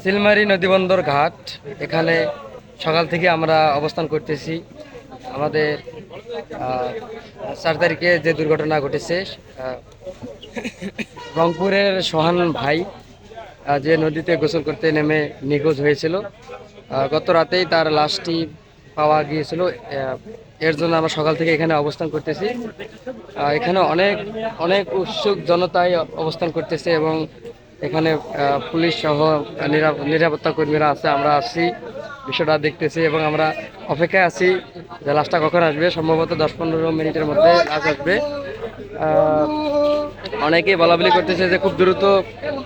সিলমারি নদীবন্দর ঘাট। এখানে সকাল থেকে আমরা অবস্থান করতেছি। আমাদের চার তারিখে যে দুর্ঘটনা ঘটেছে রংপুরের সোহান ভাই যে নদীতে গোসল করতে নেমে নিখোঁজ হয়েছিল। গত রাতেই তার লাশটি পাওয়া গিয়েছিল। এর জন্য আমরা সকাল থেকে এখানে অবস্থান করতেছি। এখানে অনেক অনেক উৎসুক জনতাই অবস্থান করতেছে এবং এখানে পুলিশ সহ নিরাপ- নিরাপত্তা কর্মীরা আছে, আমরা আসি বিষয়টা দেখতেছি এবং আমরা অপেক্ষায় আছি যে লাশটা কখন আসবে। সম্ভবত দশ পনেরো মিনিটের মধ্যে লাশ আসবে। অনেকেই বলাবলি করতেছে যে খুব দ্রুত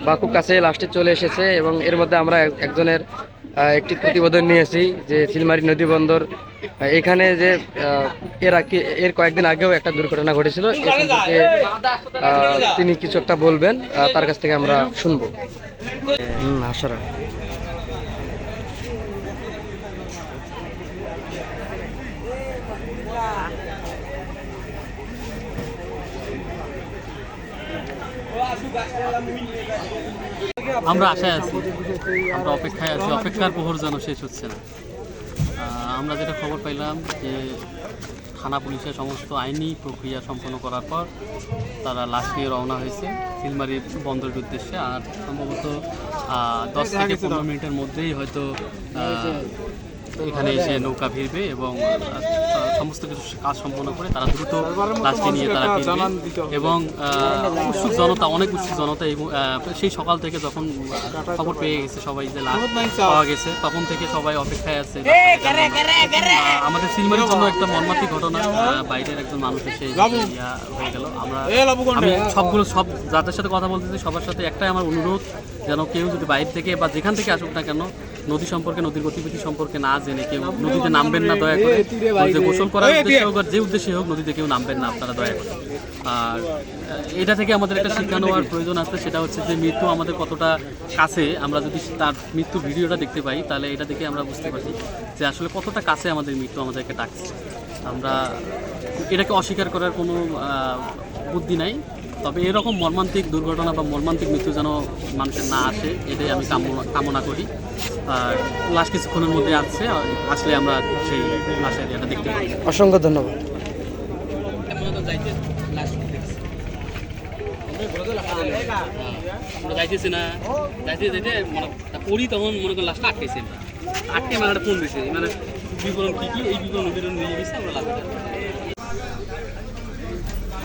বা খুব কাছে লাশটি চলে এসেছে এবং এর মধ্যে আমরা একজনের একটি প্রতিবেদন নিয়ে নিয়েছি যে চিলমারি নদী বন্দর এখানে যে এর এর কয়েকদিন আগেও একটা দুর্ঘটনা ঘটেছিল। তিনি কিছু একটা বলবেন তার কাছ থেকে আমরা শুনব। আমরা আশায় আছি, আমরা অপেক্ষায় আছি, অপেক্ষার প্রহর যেন শেষ হচ্ছে না। আমরা যেটা খবর পাইলাম যে থানা পুলিশের সমস্ত আইনি প্রক্রিয়া সম্পন্ন করার পর তারা লাশ নিয়ে রওনা হয়েছে সিলমারি বন্দরের উদ্দেশ্যে। আর সম্ভবত দশ থেকে পনেরো মিনিটের মধ্যেই হয়তো এখানে এসে নৌকা ভিড়বে এবং সমস্ত কিছু কাজ সম্পন্ন করে তারা দ্রুত লাশটি নিয়ে তারা ফিরবে। এবং উৎসুক জনতা অনেক উৎসুক জনতা এবং সেই সকাল থেকে যখন খবর পেয়ে গেছে সবাই যে লাশ পাওয়া গেছে তখন থেকে সবাই অপেক্ষায় আছে। আমাদের সিলমারির জন্য একটা মর্মান্তিক ঘটনা আহ, বাইরের একজন মানুষ এসে ইয়া হয়ে গেল। আমরা আমি সবগুলো সব যাদের সাথে কথা বলতেছি সবার সাথে একটাই আমার অনুরোধ যেন কেউ যদি বাইরে থেকে বা যেখান থেকে আসুক না কেন নদী সম্পর্কে নদীর গতিবিধি সম্পর্কে না জেনে কেউ নদীতে নামবেন না দয়া করে নদীতে গোসল করার উদ্দেশ্যে হোক আর যে উদ্দেশ্যে হোক নদীতে কেউ নামবেন না আপনারা দয়া করে আর এটা থেকে আমাদের একটা শিক্ষা নেওয়ার প্রয়োজন আছে সেটা হচ্ছে যে মৃত্যু আমাদের কতটা কাছে আমরা যদি তার মৃত্যু ভিডিওটা দেখতে পাই তাহলে এটা দেখে আমরা বুঝতে পারি যে আসলে কতটা কাছে আমাদের মৃত্যু আমাদেরকে ডাকছে আমরা এটাকে অস্বীকার করার কোনো বুদ্ধি নাই তবে এরকম মর্মান্তিক দুর্ঘটনা বা মর্মান্তিক মৃত্যু যেন মানুষের না আসে এটাই আমি কামনা করি। আর লাশ কিছুক্ষণের মধ্যে আসছে আসলে আমরা সেই লাশের এটা দেখতে পাই অসংখ্য ধন্যবাদ। আমরা যাইতেছি না যাইতে মানে পড়ি তখন মনে লাস্টটা আটকেছে। আটকে মানে ফোন দিছে। মানে বিবরণ কি কি? এই বিবরণ বিবরণ নিয়ে গেছে আমরা লাস্টে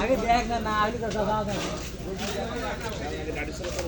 আগে দেখ না না আগে তো দাও দাও গাড়ি চালাতে